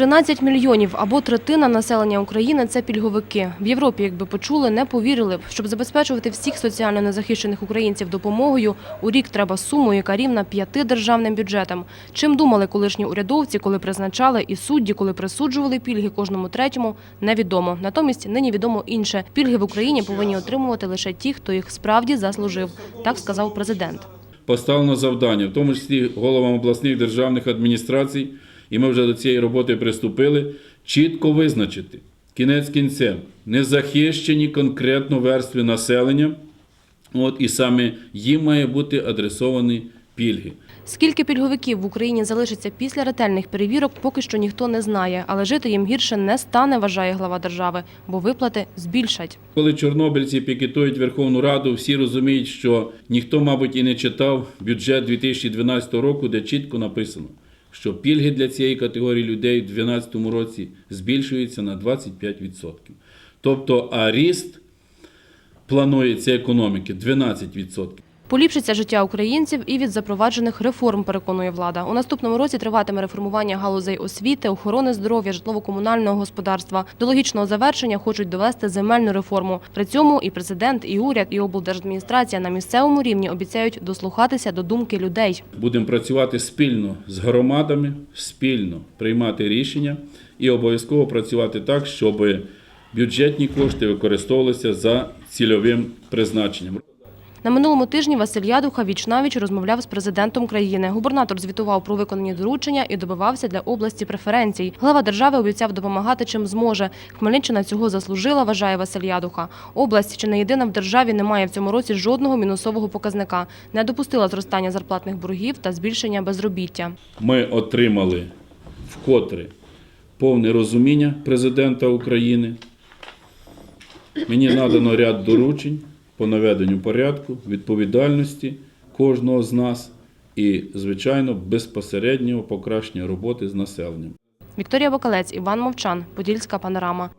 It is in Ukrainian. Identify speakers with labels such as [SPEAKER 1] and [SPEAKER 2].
[SPEAKER 1] 13 мільйонів або третина населення України – це пільговики. В Європі, якби почули, не повірили б. Щоб забезпечувати всіх соціально незахищених українців допомогою, у рік треба суму, яка рівна п'яти державним бюджетам. Чим думали колишні урядовці, коли призначали, і судді, коли присуджували пільги кожному третьому, невідомо. Натомість нині відомо інше. Пільги в Україні повинні отримувати лише ті, хто їх справді заслужив. Так сказав президент.
[SPEAKER 2] Поставлено завдання, в тому числі головам обласних державних адміністрацій, і ми вже до цієї роботи приступили, чітко визначити кінець кінцем незахищені конкретно верстви населення, от, і саме їм має бути адресовані пільги.
[SPEAKER 1] Скільки пільговиків в Україні залишиться після ретельних перевірок, поки що ніхто не знає. Але жити їм гірше не стане, вважає глава держави, бо виплати збільшать.
[SPEAKER 2] Коли чорнобильці пікетують Верховну Раду, всі розуміють, що ніхто, мабуть, і не читав бюджет 2012 року, де чітко написано, що пільги для цієї категорії людей у 2012 році збільшуються на 25%. Тобто, а ріст планується економіки 12%.
[SPEAKER 1] Поліпшиться життя українців і від запроваджених реформ, переконує влада. У наступному році триватиме реформування галузей освіти, охорони здоров'я, житлово-комунального господарства. До логічного завершення хочуть довести земельну реформу. При цьому і президент, і уряд, і облдержадміністрація на місцевому рівні обіцяють дослухатися до думки людей.
[SPEAKER 2] Будемо працювати спільно з громадами, спільно приймати рішення і обов'язково працювати так, щоб бюджетні кошти використовувалися за цільовим призначенням.
[SPEAKER 1] На минулому тижні Василь Ядуха віч-навіч розмовляв з президентом країни. Губернатор звітував про виконані доручення і добивався для області преференцій. Глава держави обіцяв допомагати чим зможе. Хмельниччина цього заслужила, вважає Василь Ядуха. Область, чи не єдина в державі, не має в цьому році жодного мінусового показника. Не допустила зростання зарплатних боргів та збільшення безробіття.
[SPEAKER 2] Ми отримали вкотре повне розуміння президента України. Мені надано ряд доручень по наведенню порядку, відповідальності кожного з нас і, звичайно, безпосереднього покращення роботи з населенням.
[SPEAKER 1] Вікторія Бокалець, Іван Мовчан, Подільська панорама.